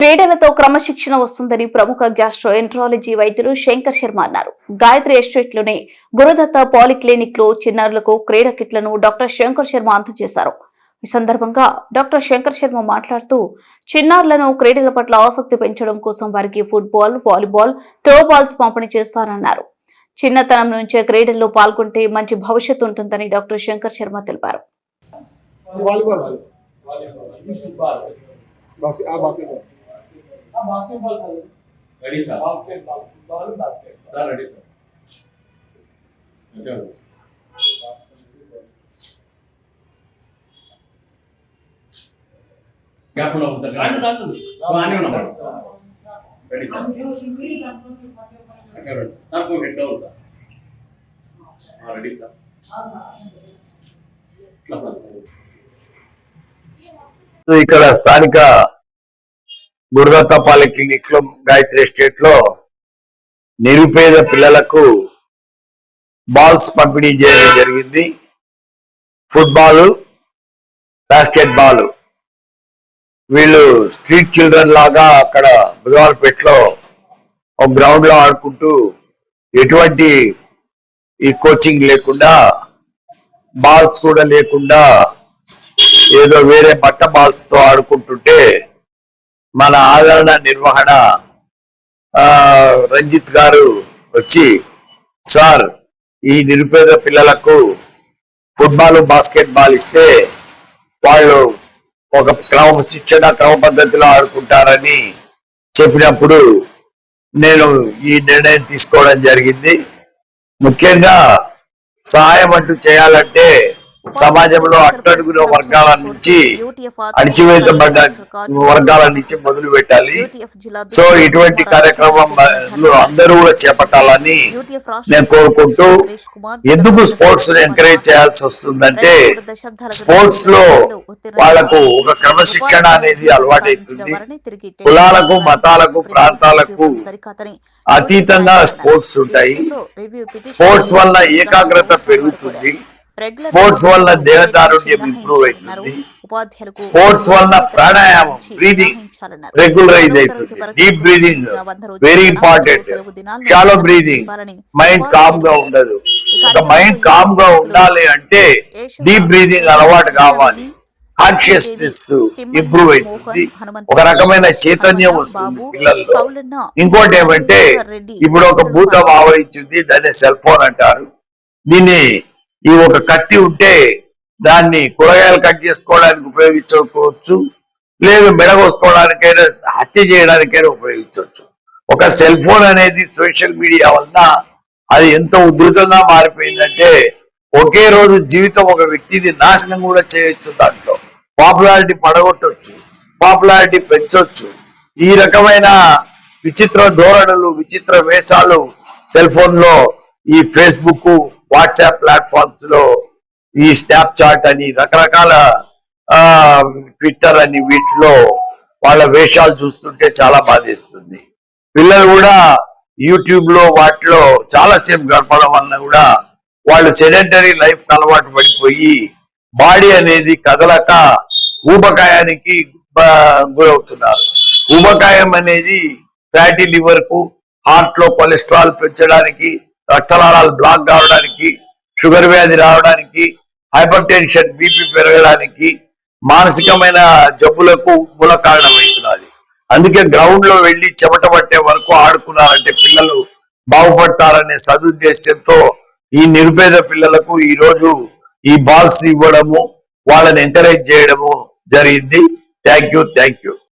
క్రీడలతో క్రమశిక్షణ వస్తుందని ప్రముఖ గ్యాస్ట్రో ఎంట్రాలజీ వైద్యులు శంకర్ శర్మ అన్నారు గాయత్రి ఎస్టేట్లోని గురుదత్త పాలిక్లినిక్లో చిన్నారులకు క్రీడా కిట్లను డాక్టర్ శంకర్ శర్మ అందజేశారు ఈ సందర్భంగా డాక్టర్ శంకర్ శర్మ మాట్లాడుతూ చిన్నారులను క్రీడల పట్ల ఆసక్తి పెంచడం కోసం వారికి ఫుట్బాల్ వాలీబాల్ త్రో బాల్స్ పంపిణీ చేస్తారన్నారు చిన్నతనం నుంచే క్రీడల్లో పాల్గొంటే మంచి భవిష్యత్తు ఉంటుందని డాక్టర్ శంకర్ శర్మ తెలిపారు వాలీబాల్ బాస్కెట్బాల్ కాదు ready sir basketball football basketball sir ready sir గ్యాప్లో ఉన్నాం రెడీ సార్ హెడ్ రెడీ ఇక్కడ స్థానిక గురుదత్తపాలె క్లినిక్లో గాయత్రి ఎస్టేట్లో నిరుపేద పిల్లలకు బాల్స్ పంపిణీ చేయడం జరిగింది. ఫుట్బాల్ బాస్కెట్ బాల్ వీళ్ళు స్ట్రీట్ చిల్డ్రన్ లాగా అక్కడ బుధవారపేటలో ఒక గ్రౌండ్లో ఆడుకుంటూ ఎటువంటి ఈ కోచింగ్ లేకుండా బాల్స్ కూడా లేకుండా ఏదో వేరే బట్ట బాల్స్తో ఆడుకుంటుంటే మన ఆదరణ నిర్వహణ రంజిత్ గారు వచ్చి సార్ ఈ నిరుపేద పిల్లలకు ఫుట్బాల్ బాస్కెట్ బాల్ ఇస్తే వాళ్ళు ఒక క్రమ శిక్షణ క్రమ పద్ధతిలో ఆడుకుంటారని చెప్పినప్పుడు నేను ఈ నిర్ణయం తీసుకోవడం జరిగింది. ముఖ్యంగా సహాయం అంటూ చేయాలంటే సమాజంలో అట్టడుగున వర్గాల నుంచి అణిచివేతబడ్డ వర్గాల నుంచి మొదలు పెట్టాలి. సో ఇటువంటి కార్యక్రమం అందరూ కూడా చేపట్టాలని నేను కోరుకుంటూ ఎందుకు స్పోర్ట్స్ ఎంకరేజ్ చేయాల్సి వస్తుందంటే స్పోర్ట్స్లో వాళ్ళకు ఒక క్రమశిక్షణ అనేది అలవాటైతుంది. కులాలకు మతాలకు ప్రాంతాలకు అతీతంగా స్పోర్ట్స్ ఉంటాయి. స్పోర్ట్స్ వల్ల ఏకాగ్రత పెరుగుతుంది. స్పోర్ట్స్ వల్ల దేహదారుణ్యం ఇంప్రూవ్ అవుతుంది. స్పోర్ట్స్ వల్ల ప్రాణాయామం బ్రీదింగ్ రెగ్యులరైజ్ అవుతుంది. Deep breathing very important shallow breathing mind కామ్గా ఉండదు. ఒక మైండ్ కామ్గా ఉండాలి అంటే డీప్ బ్రీదింగ్ అలవాటు కావాలి. కాన్షియస్నెస్ ఇంప్రూవ్ అవుతుంది. ఒక రకమైన చైతన్యం వస్తుంది పిల్లల్లో. ఇంకోటి ఏమంటే ఇప్పుడు ఒక భూతం ఆవరించింది దాన్ని సెల్ ఫోన్ అంటారు. దీన్ని ఈ ఒక కత్తి ఉంటే దాన్ని కూరగాయలు కట్ చేసుకోవడానికి ఉపయోగించుకోవచ్చు లేదు మెడగోసుకోవడానికైనా హత్య చేయడానికైనా ఉపయోగించవచ్చు. ఒక సెల్ ఫోన్ అనేది సోషల్ మీడియా వలన అది ఎంత ఉధృతంగా మారిపోయిందంటే ఒకే రోజు జీవితం ఒక వ్యక్తిది నాశనం కూడా చేయొచ్చు దాంట్లో. పాపులారిటీ పడగొట్టవచ్చు పాపులారిటీ పెంచొచ్చు. ఈ రకమైన విచిత్ర ధోరణులు విచిత్ర వేషాలు సెల్ ఫోన్లో ఈ ఫేస్బుక్ వాట్సాప్ ప్లాట్ఫామ్స్లో ఈ స్నాప్ చాట్ అని రకరకాల ఆ ట్విట్టర్ అని వీటిలో వాళ్ళ వేషాలు చూస్తుంటే చాలా బాధేస్తుంది. పిల్లలు కూడా యూట్యూబ్లో వాటిలో చాలా సేపు గడపడం వలన కూడా వాళ్ళు సెడెంటరీ లైఫ్ అలవాటు పడిపోయి బాడీ అనేది కదలక ఊబకాయానికి గురవుతున్నారు. ఊబకాయం అనేది ఫ్యాటీ లివర్కు హార్ట్లో కొలెస్ట్రాల్ పెంచడానికి రక్తనాళాలు బ్లాక్ కావడానికి షుగర్ వ్యాధి రావడానికి హైపర్ టెన్షన్ బీపీ పెరగడానికి మానసికమైన జబ్బులకు మూల కారణమవుతున్నది. అందుకే గ్రౌండ్లో వెళ్ళి చెమట పట్టే వరకు ఆడుకున్నారంటే పిల్లలు బాగుపడతారనే సదుద్దేశంతో ఈ నిరుపేద పిల్లలకు ఈ రోజు ఈ బాల్స్ ఇవ్వడము వాళ్ళని ఎంకరేజ్ చేయడము జరిగింది. Thank you thank you